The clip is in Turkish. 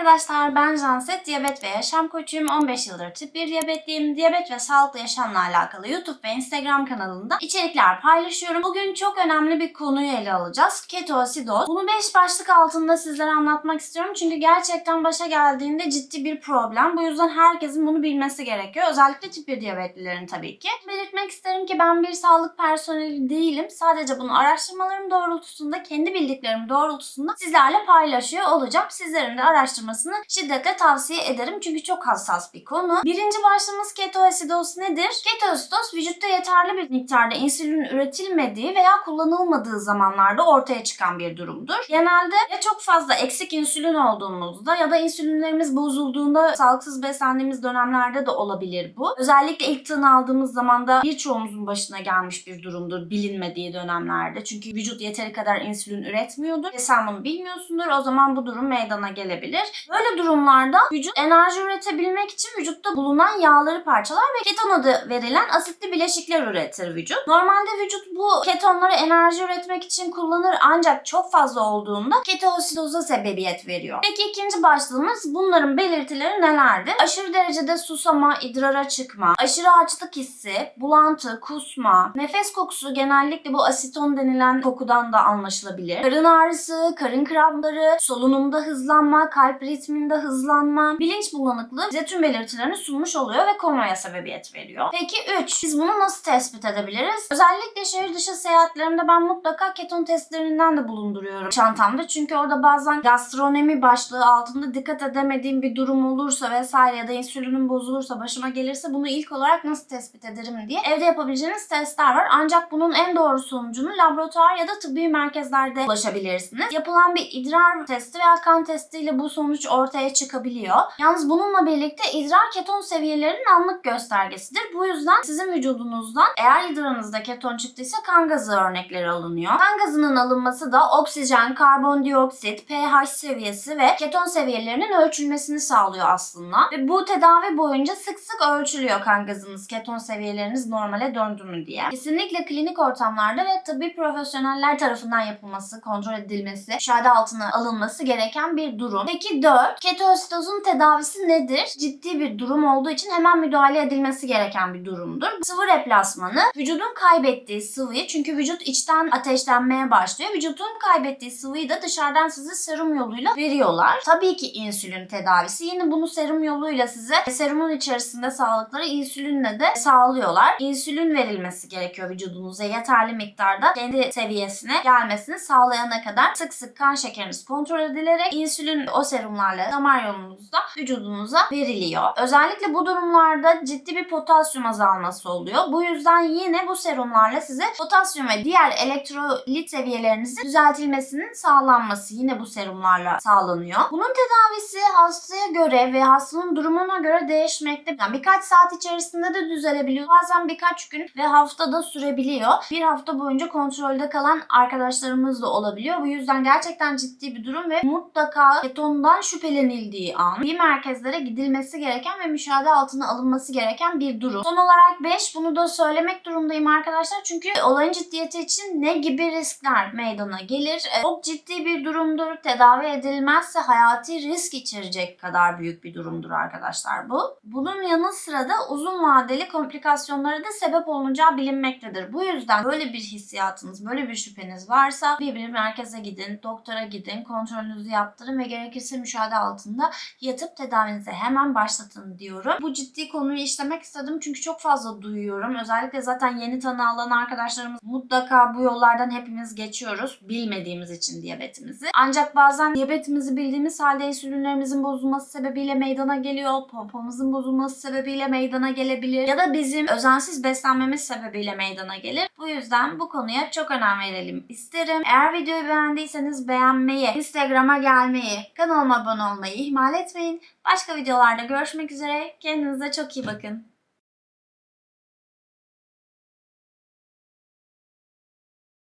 arkadaşlar ben Janset, diyabet ve yaşam koçuyum. 15 yıldır tip 1 diyabetliyim. Diyabet ve sağlıklı yaşamla alakalı YouTube ve Instagram kanalında içerikler paylaşıyorum. Bugün çok önemli bir konuyu ele alacağız. Ketoasidoz. Bunu 5 başlık altında sizlere anlatmak istiyorum. Çünkü gerçekten başa geldiğinde ciddi bir problem. Bu yüzden herkesin bunu bilmesi gerekiyor. Özellikle tip 1 diyabetlilerin tabii ki. Belirtmek isterim ki ben bir sağlık personeli değilim. Sadece bunu araştırmalarım doğrultusunda, kendi bildiklerim doğrultusunda sizlerle paylaşıyor olacağım. Sizlerin de araştırmasını şiddetle tavsiye ederim. Çünkü çok hassas bir konu. Birinci başlığımız ketoasidoz nedir? Ketoasidoz vücutta yeterli bir miktarda insülin üretilmediği veya kullanılmadığı zamanlarda ortaya çıkan bir durumdur. Genelde ya çok fazla eksik insülin olduğumuzda ya da insülinlerimiz bozulduğunda sağlıksız beslendiğimiz dönemlerde de olabilir bu. Özellikle ilk tanı aldığımız zamanda birçoğumuzun başına gelmiş bir durumdur bilinmediği dönemlerde. Çünkü vücut yeteri kadar insülin üretmiyordur ve sen bunu bilmiyorsundur. O zaman bu durum meydana gelebilir. Böyle durumlarda vücut enerji üretebilmek için vücutta bulunan yağları parçalar ve keton adı verilen asitli bileşikler üretir vücut. Normalde vücut bu ketonları enerji üretmek için kullanır ancak çok fazla olduğunda ketoasidoza sebebiyet veriyor. Peki ikinci başlığımız bunların belirtileri nelerdir? Aşırı derecede susama, idrara çıkma, aşırı açlık hissi, bulantı, kusma, nefes kokusu genellikle bu asiton denilen kokudan da anlaşılabilir. Karın ağrısı, karın krampları, solunumda hızlanma, kalp ritminde hızlanma, bilinç bulanıklığı bize tüm belirtilerini sunmuş oluyor ve komaya sebebiyet veriyor. Peki 3. Biz bunu nasıl tespit edebiliriz? Özellikle şehir dışı seyahatlerimde ben mutlaka keton testlerinden de bulunduruyorum çantamda. Çünkü orada bazen gastronomi başlığı altında dikkat edemediğim bir durum olursa vesaire ya da insülinim bozulursa başıma gelirse bunu ilk olarak nasıl tespit ederim diye evde yapabileceğiniz testler var. Ancak bunun en doğru sonucunu laboratuvar ya da tıbbi merkezlerde ulaşabilirsiniz. Yapılan bir idrar testi veya kan testiyle bu sonuç ortaya çıkabiliyor. Yalnız bununla birlikte idrar keton seviyelerinin anlık göstergesidir. Bu yüzden sizin vücudunuzdan eğer idrarınızda keton çıktıysa kan gazı örnekleri alınıyor. Kan gazının alınması da oksijen, karbondioksit, pH seviyesi ve keton seviyelerinin ölçülmesini sağlıyor aslında. Ve bu tedavi boyunca sık sık ölçülüyor kan gazınız, keton seviyeleriniz normale döndü mü diye. Kesinlikle klinik ortamlarda ve tıbbi profesyoneller tarafından yapılması, kontrol edilmesi, müşahede altına alınması gereken bir durum. Peki 4. Ketoasidozun tedavisi nedir? Ciddi bir durum olduğu için hemen müdahale edilmesi gereken bir durumdur. Sıvı replasmanı vücudun kaybettiği sıvıyı çünkü vücut içten ateşlenmeye başlıyor. Vücudun kaybettiği sıvıyı da dışarıdan size serum yoluyla veriyorlar. Tabii ki insülin tedavisi. Yine bunu serum yoluyla size serumun içerisinde sağlıkları insülinle de sağlıyorlar. İnsülin verilmesi gerekiyor vücudunuza yeterli miktarda kendi seviyesine gelmesini sağlayana kadar sık sık kan şekeriniz kontrol edilerek insülin o serumlarla damar yolunuzda vücudunuza veriliyor. Özellikle bu durumlarda ciddi bir potasyum azalması oluyor. Bu yüzden yine bu serumlarla size potasyum ve diğer elektrolit seviyelerinizin düzeltilmesinin sağlanması yine bu serumlarla sağlanıyor. Bunun tedavisi hastaya göre ve hastanın durumuna göre değişmekte. Yani birkaç saat içerisinde de düzelebiliyor. Bazen birkaç gün ve haftada sürebiliyor. Bir hafta boyunca kontrolde kalan arkadaşlarımız da olabiliyor. Bu yüzden gerçekten ciddi bir durum ve mutlaka ketondan şüphelenildiği an bir merkezlere gidilmesi gereken ve müşahede altına alınması gereken bir durum. Son olarak 5 bunu da söylemek durumdayım arkadaşlar. Çünkü olayın ciddiyeti için ne gibi riskler meydana gelir? E, Çok ciddi bir durumdur. Tedavi edilmezse hayati risk içerecek kadar büyük bir durumdur arkadaşlar bu. Bunun yanı sıra da uzun vadeli komplikasyonlara da sebep olunacağı bilinmektedir. Bu yüzden böyle bir hissiyatınız, böyle bir şüpheniz varsa bir bir merkeze gidin, doktora gidin, kontrolünüzü yaptırın ve gerekirse müşahede altında yatıp tedavinize hemen başlatın diyorum. Bu ciddi konuyu işlemek istedim çünkü çok fazla duyuyorum. Özellikle zaten yeni tanı alan arkadaşlarımız mutlaka bu yollardan hepimiz geçiyoruz. Bilmediğimiz için diyabetimizi. Ancak bazen diyabetimizi bildiğimiz halde insülinlerimizin bozulması sebebiyle meydana geliyor. Pompamızın bozulması sebebiyle meydana gelebilir. Ya da bizim özensiz beslenmemiz sebebiyle meydana gelir. Bu yüzden bu konuya çok önem verelim isterim. Eğer videoyu beğendiyseniz beğenmeyi, Instagram'a gelmeyi, kanalıma abone olmayı ihmal etmeyin. Başka videolarda görüşmek üzere. Kendinize çok iyi bakın.